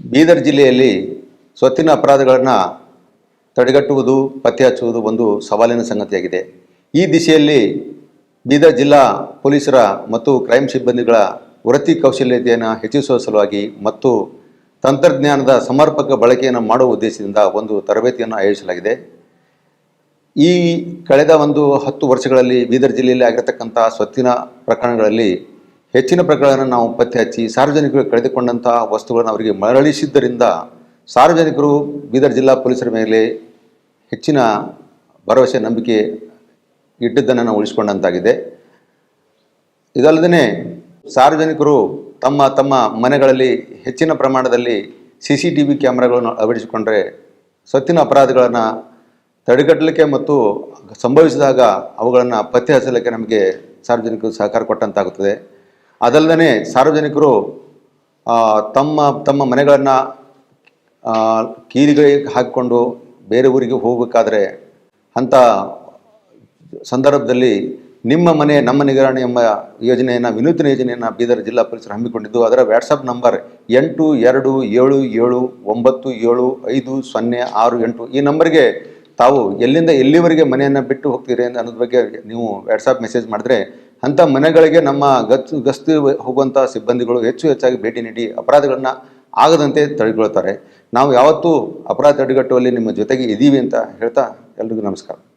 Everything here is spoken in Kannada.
ಬೀದರ್ ಜಿಲ್ಲೆಯಲ್ಲಿ ಸ್ವತ್ತಿನ ಅಪರಾಧಗಳನ್ನು ತಡೆಗಟ್ಟುವುದು, ಪತ್ತೆ ಹಚ್ಚುವುದು ಒಂದು ಸವಾಲಿನ ಸಂಗತಿಯಾಗಿದೆ. ಈ ದಿಶೆಯಲ್ಲಿ ಬೀದರ್ ಜಿಲ್ಲಾ ಪೊಲೀಸರ ಮತ್ತು ಕ್ರೈಮ್ ಸಿಬ್ಬಂದಿಗಳ ವೃತ್ತಿ ಕೌಶಲ್ಯತೆಯನ್ನು ಹೆಚ್ಚಿಸುವ ಸಲುವಾಗಿ ಮತ್ತು ತಂತ್ರಜ್ಞಾನದ ಸಮರ್ಪಕ ಬಳಕೆಯನ್ನು ಮಾಡುವ ಉದ್ದೇಶದಿಂದ ಒಂದು ತರಬೇತಿಯನ್ನು ಆಯೋಜಿಸಲಾಗಿದೆ. ಈ ಕಳೆದ ಒಂದು ಹತ್ತು ವರ್ಷಗಳಲ್ಲಿ ಬೀದರ್ ಜಿಲ್ಲೆಯಲ್ಲಿ ಆಗಿರತಕ್ಕಂಥ ಸ್ವತ್ತಿನ ಪ್ರಕರಣಗಳಲ್ಲಿ ಹೆಚ್ಚಿನ ಪ್ರಕರಣಗಳನ್ನು ನಾವು ಪತ್ತೆ ಹಚ್ಚಿ ಸಾರ್ವಜನಿಕರು ಕಳೆದುಕೊಂಡಂತಹ ವಸ್ತುಗಳನ್ನು ಅವರಿಗೆ ಮರಳಿಸಿದ್ದರಿಂದ ಸಾರ್ವಜನಿಕರು ಬೀದರ್ ಜಿಲ್ಲಾ ಪೊಲೀಸರ ಮೇಲೆ ಹೆಚ್ಚಿನ ಭರವಸೆ, ನಂಬಿಕೆ ಇಟ್ಟಿದ್ದನ್ನು ನಾವು ಉಳಿಸಿಕೊಂಡಂತಾಗಿದೆ. ಇದಲ್ಲದೇ ಸಾರ್ವಜನಿಕರು ತಮ್ಮ ತಮ್ಮ ಮನೆಗಳಲ್ಲಿ ಹೆಚ್ಚಿನ ಪ್ರಮಾಣದಲ್ಲಿ ಸಿ ಸಿ ಟಿ ವಿ ಕ್ಯಾಮ್ರಾಗಳನ್ನು ಅಳವಡಿಸಿಕೊಂಡ್ರೆ ಸ್ವತ್ತಿನ ಅಪರಾಧಗಳನ್ನು ತಡೆಗಟ್ಟಲಿಕ್ಕೆ ಮತ್ತು ಸಂಭವಿಸಿದಾಗ ಅವುಗಳನ್ನು ಪತ್ತೆ ಹಚ್ಚಲಿಕ್ಕೆ ನಮಗೆ ಸಾರ್ವಜನಿಕರು ಸಹಕಾರ ಕೊಟ್ಟಂತಾಗುತ್ತದೆ. ಅದಲ್ಲದೆ ಸಾರ್ವಜನಿಕರು ತಮ್ಮ ತಮ್ಮ ಮನೆಗಳನ್ನು ಕೀಲಿಗಳಿಗೆ ಹಾಕಿಕೊಂಡು ಬೇರೆ ಊರಿಗೆ ಹೋಗಬೇಕಾದ್ರೆ ಅಂಥ ಸಂದರ್ಭದಲ್ಲಿ ನಿಮ್ಮ ಮನೆ, ನಮ್ಮ ನಿಗರಣೆ ಎಂಬ ಯೋಜನೆಯನ್ನು, ವಿನೂತನ ಯೋಜನೆಯನ್ನು ಬೀದರ್ ಜಿಲ್ಲಾ ಪೊಲೀಸರು ಹಮ್ಮಿಕೊಂಡಿದ್ದು, ಅದರ ವ್ಯಾಟ್ಸಪ್ ನಂಬರ್ ಎಂಟು ಎರಡು ಏಳು ಏಳು ಒಂಬತ್ತು ಏಳು ಐದು ಸೊನ್ನೆ ಆರು ಎಂಟು ಈ ನಂಬರ್ಗೆ ತಾವು ಎಲ್ಲಿಂದ ಎಲ್ಲಿವರೆಗೆ ಮನೆಯನ್ನು ಬಿಟ್ಟು ಹೋಗ್ತೀರಿ ಅನ್ನೋದ್ರ ಬಗ್ಗೆ ನೀವು ವ್ಯಾಟ್ಸಪ್ ಮೆಸೇಜ್ ಮಾಡಿದ್ರೆ ಅಂಥ ಮನೆಗಳಿಗೆ ನಮ್ಮ ಗತ್ತು ಗಸ್ತು ಹೋಗುವಂಥ ಸಿಬ್ಬಂದಿಗಳು ಹೆಚ್ಚು ಹೆಚ್ಚಾಗಿ ಭೇಟಿ ನೀಡಿ ಅಪರಾಧಗಳನ್ನ ಆಗದಂತೆ ತಡೆಗೊಳ್ತಾರೆ. ನಾವು ಯಾವತ್ತೂ ಅಪರಾಧ ತಡೆಗಟ್ಟುವಲ್ಲಿ ನಿಮ್ಮ ಜೊತೆಗೆ ಇದ್ದೀವಿ ಅಂತ ಹೇಳ್ತಾ ಎಲ್ರಿಗೂ ನಮಸ್ಕಾರ.